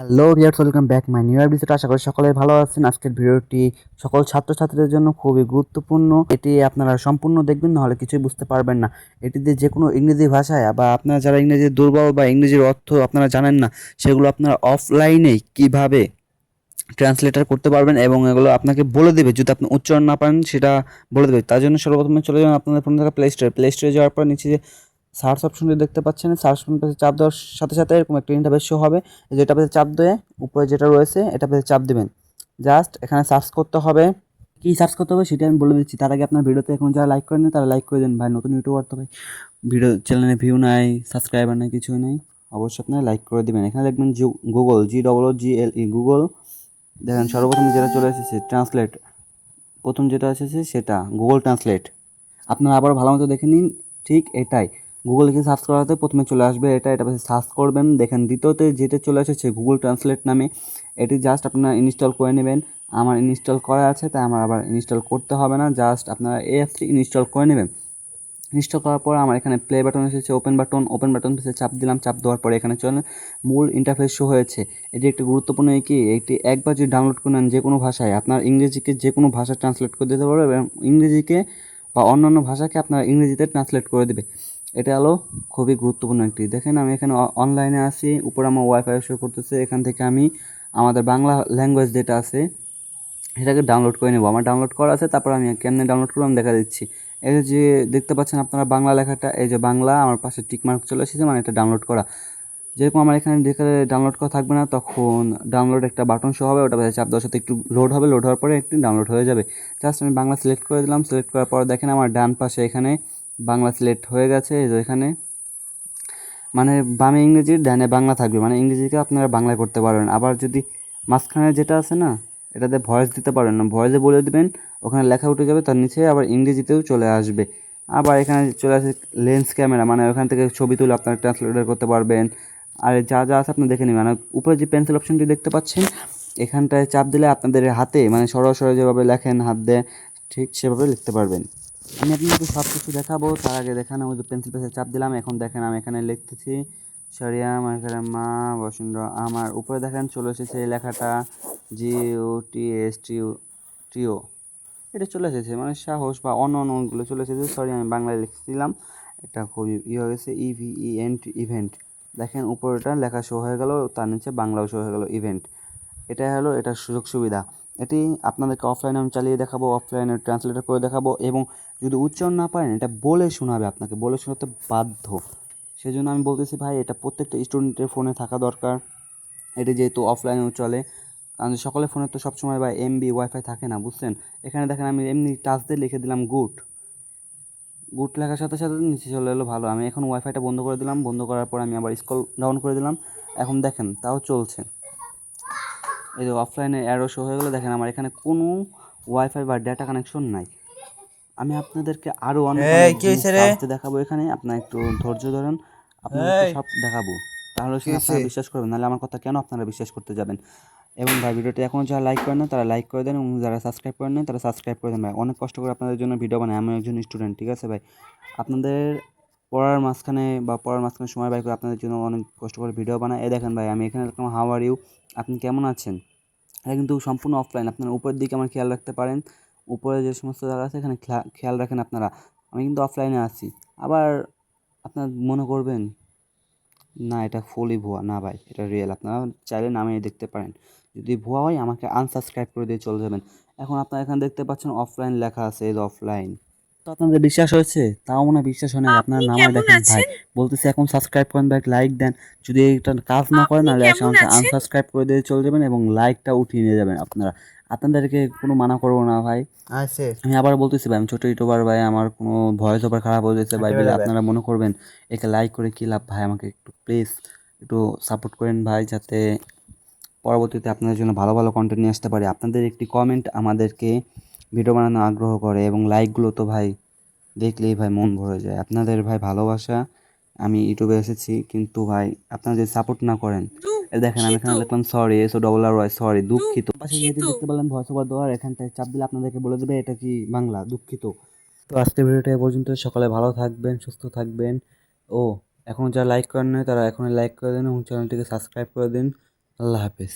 Hello viewers welcome back my new episode আশা করি সকলে ভালো আছেন। আজকের ভিডিওটি সকল ছাত্রছাত্রীদের জন্য খুবই গুরুত্বপূর্ণ। এটি আপনারা সম্পূর্ণ দেখবেন, নাহলে কিছুই বুঝতে পারবেন না। এটিতে যে কোনো ইংরেজি ভাষায়, বা আপনারা যারা ইংরেজি দুর্বল বা ইংরেজির অর্থ আপনারা জানেন না, সেগুলো আপনারা অফলাইনেই কীভাবে ট্রান্সলেটার করতে পারবেন এবং এগুলো আপনাকে বলে দেবে। যদি আপনি উচ্চারণ না পারেন, সেটা বলে দেবে। তার জন্য সর্বপ্রথমে চলে যাবেন আপনাদের ফোনে থাকা প্লে স্টোরে প্লে স্টোরে যাওয়ার পর নিচে যে সার্চ অপশনটি দেখতে পাচ্ছেন, সার্চ পেতে চাপ দেওয়ার সাথে সাথে এরকম একটা ইন্টারভেস শো হবে। যেটা পেতে চাপ দিয়ে উপরে যেটা রয়েছে, এটা পেতে চাপ দেবেন। জাস্ট এখানে সার্চ করতে হবে। কী সার্চ করতে হবে সেটা আমি বলে দিচ্ছি। তার আগে আপনার ভিডিওতে এখন যারা লাইক করেন তারা লাইক করে দেন। ভাই, নতুন ইউটিউবার তো ভাই ভিডিও চ্যানেলে ভিউ নাই সাবস্ক্রাইবার নাই, কিছুই নাই। অবশ্যই আপনারা লাইক করে দেবেন। এখানে দেখবেন Google G double G L E Google দেখেন সর্বপ্রথম যেটা চলে এসেছে ট্রান্সলেট প্রথম যেটা এসেছে সেটা গুগল ট্রান্সলেট আপনারা আবার ভালো মতো দেখে নিন, ঠিক এটাই। গুগল লিখে সার্চ করাতে প্রথমে চলে আসবে এটা এটা সার্চ করবেন, দেখেন দ্বিতীয়তে যেটা চলে এসেছে গুগল ট্রান্সলেট নামে। এটি জাস্ট আপনারা ইনস্টল করে নেবেন। আমার ইনস্টল করা আছে, তাই আমার আবার ইনস্টল করতে হবে না জাস্ট আপনারা এই অ্যাপটি ইনস্টল করে নেবেন। ইনস্টল করার পর আমার এখানে প্লে বাটন এসেছে ওপেন বাটন ওপেন বাটন পেছে চাপ দিলাম, চাপ দেওয়ার পরে এখানে চলে মূল ইন্টারফেস শো হয়েছে। এটি একটি গুরুত্বপূর্ণ কি একটি একবার যদি ডাউনলোড করে নেন যে কোনো ভাষায়, আপনার ইংরেজিকে যে কোনো ভাষা ট্রান্সলেট করে দিতে পারবে এবং ইংরেজিকে বা অন্যান্য ভাষাকে আপনার ইংরেজিতে ট্রান্সলেট করে দেবে। এটা হলো খুবই গুরুত্বপূর্ণ একটি। দেখেন আমি এখানে অনলাইনে আছি, উপরে আমার ওয়াইফাই শো করতেছে, এখান থেকে আমি আমাদের বাংলা ল্যাঙ্গুয়েজ যেটা আছে, সেটাকে ডাউনলোড করে নেব। আমার ডাউনলোড করা আছে, তারপর আমি কেমনে ডাউনলোড করব আমি দেখা দিচ্ছি। এই যে, দেখতে পাচ্ছেন আপনারা বাংলা লেখাটা, এই যে বাংলা, আমার পাশে টিকমার্ক চলে এসেছে মানে এটা ডাউনলোড করা। যেরকম আমার এখানে দেখে ডাউনলোড করা থাকবে না, তখন ডাউনলোড একটা বাটন শো হবে, ওটা চাপ দেওয়ার সাথে একটু লোড হবে লোড হওয়ার পরে একটি ডাউনলোড হয়ে যাবে। জাস্ট আমি বাংলা সিলেক্ট করে দিলাম সিলেক্ট করার পর দেখেন আমার ডান পাশে এখানে বাংলা সিলেক্ট হয়ে গেছে এই যে এখানে। মানে বামে ইংরেজি, ডানে বাংলা থাকবে। মানে ইংরেজিকে আপনারা বাংলায় করতে পারবেন। আবার যদি মাঝখানে যেটা আছে না, এটাতে ভয়েস দিতে পারেন না ভয়েসে বলে দেবেন, ওখানে লেখা উঠে যাবে, তার নিচে আবার ইংরেজিতেও চলে আসবে। আবার এখানে চলে আসে লেন্স ক্যামেরা মানে ওখান থেকে ছবি তুলে আপনারা ট্রান্সলেটার করতে পারবেন। আর যা যা আছে আপনি দেখে নেবেন। মানে উপরে যে পেন্সিল অপশনটি দেখতে পাচ্ছেন, এখানটায় চাপ দিলে আপনাদের হাতে মানে সরাসরি যেভাবে লেখেন হাত দিয়ে, ঠিক সেভাবে লিখতে পারবেন। আমি আপনাকে সব কিছু দেখাবো। তার আগে দেখেন ওই পেন্সিল পেন্সিল চাপ দিলাম। এখন দেখেন, আমি এখানে লিখতেছি, সরিয়া এখানে মা, বসুন্ধরা, আমার। উপরে দেখেন, চলে এসেছে এই লেখাটা জি ও টি এস টি টিও এটা চলে এসেছে মানে সাহস বা অন্য অন্যগুলো চলে এসেছে। সরি, আমি বাংলায় লিখছিলাম। এটা খুবই ই হয়ে গেছে ইভি ইভেন্ট। ইভেন্ট দেখেন, উপরেটা লেখা শো হয়ে গেল, তার নিচে বাংলাও শো হয়ে গেল, ইভেন্ট। এটা হলো এটার সুযোগ সুবিধা। এটি আপনাদেরকে অফলাইনে আমি চালিয়ে দেখাবো অফলাইনে ট্রান্সলেটার করে দেখাবো এবং যদি উচ্চারণ না পারেন, এটা বলে শোনাবে আপনাকে, বলে শোনাতে বাধ্য। সেই জন্য আমি বলতেছি, ভাই, এটা প্রত্যেকটা স্টুডেন্টের ফোনে থাকা দরকার। এটি যেহেতু অফলাইনেও চলে, কারণ সকলের ফোনে তো সবসময় বা এমবি ওয়াইফাই থাকে না, বুঝছেন? এখানে দেখেন, আমি এমনি টাচ দিয়ে লিখে দিলাম গুড গুড লেখার সাথে সাথে নিচে চলে এলো ভালো। আমি এখন ওয়াইফাইটা বন্ধ করে দিলাম। বন্ধ করার পর আমি আবার স্কল ডাউন করে দিলাম। এখন দেখেন, তাও চলছে। এই যে অফলাইনে অ্যারো শো হয়ে গেলো, দেখেন আমার এখানে কোনো ওয়াইফাই বা ডেটা কানেকশন নাই। আমি আপনাদেরকে আরও অনেক দেখাবো এখানে। আপনার একটু ধৈর্য ধরেন। আপনাদেরকে সব দেখাবো। তাহলে আপনারা বিশ্বাস করবেন নাহলে আমার কথা কেন আপনারা বিশ্বাস করতে যাবেন? এবং ভাই ভিডিওটি এখনও যারা লাইক করেন না তারা লাইক করে দেন এবং যারা সাবস্ক্রাইব করেন না তারা সাবস্ক্রাইব করে দেন ভাই। অনেক কষ্ট করে আপনাদের জন্য ভিডিও বানাই আমি একজন স্টুডেন্ট ঠিক আছে ভাই? আপনাদের পড়ার মাঝখানে বা পড়ার মাঝখানে সময় বাই করে আপনাদের জন্য অনেক কষ্ট করে ভিডিও বানাই। এ দেখেন ভাই আমি এখানে হাউ আর ইউ আপনি কেমন আছেন? এটা কিন্তু সম্পূর্ণ অফলাইন আপনার উপরের দিকে আমার খেয়াল রাখতে পারেন। উপরে যে সমস্ত জায়গা আছে এখানে খেয়াল রাখেন আপনারা। আমি কিন্তু অফলাইনে আছি। আবার আপনার মনে করবেন না এটা ফুলই ভুয়া। না ভাই এটা রিয়েল আপনারা চাইলে নামে দেখতে পারেন। যদি ভুয়া হয় আমাকে আনসাবস্ক্রাইব করে দিয়ে চলে যাবেন। এখন আপনারা এখানে দেখতে পাচ্ছেন অফলাইন লেখা আছে এই অফলাইন তো আপনাদের বিশ্বাস হয়েছে? তাও মনে হয় বিশ্বাস হয় না আপনার নামে দেখেন। ভাই বলতেছে এখন সাবস্ক্রাইব করেন ভাই লাইক দেন। যদি এটা কাজ না করেন তাহলে আমাকে আনসাবস্ক্রাইব করে দিয়ে চলে যাবেন এবং লাইকটা উঠিয়ে নিয়ে যাবেন আপনারা। আপনাদেরকে কোনো মানা করব না ভাই। আমি আবার বলতেছি ভাই আমি ছোটো ইউটিউবার ভাই আমার কোনো ভয়েস ওভার খারাপ হয়ে যাচ্ছে ভাই বলে আপনারা মনে করবেন একে লাইক করে কী লাভ ভাই? আমাকে একটু প্লিজ একটু সাপোর্ট করেন ভাই যাতে পরবর্তীতে আপনাদের জন্য ভালো ভালো কন্টেন্ট নিয়ে আসতে পারি। আপনাদের একটি কমেন্ট আমাদেরকে ভিডিও বানানো আগ্রহ করে এবং লাইকগুলো তো ভাই দেখলেই ভাই মন ভরে যায়। আপনাদের ভাই ভালোবাসা আমি ইউটিউবে এসেছি কিন্তু ভাই আপনারা যদি সাপোর্ট না করেন দেখেন আমি এখানে লিখলাম সরি এসো ডবল আর ওয়াই সরি দুঃখিত। পাশে যেহেতু দেখতে পেলাম ভয়েস ওভার দেওয়ার এখানটায় চাপ দিলে আপনাদেরকে বলে দেবে এটা কি বাংলা? দুঃখিত। তো আজকের ভিডিওটা এ পর্যন্ত সকালে ভালো থাকবেন সুস্থ থাকবেন। ও এখন যারা লাইক করেন না তারা এখনই লাইক করে দিন এবং চ্যানেলটিকে সাবস্ক্রাইব করে দিন। আল্লাহ হাফেজ।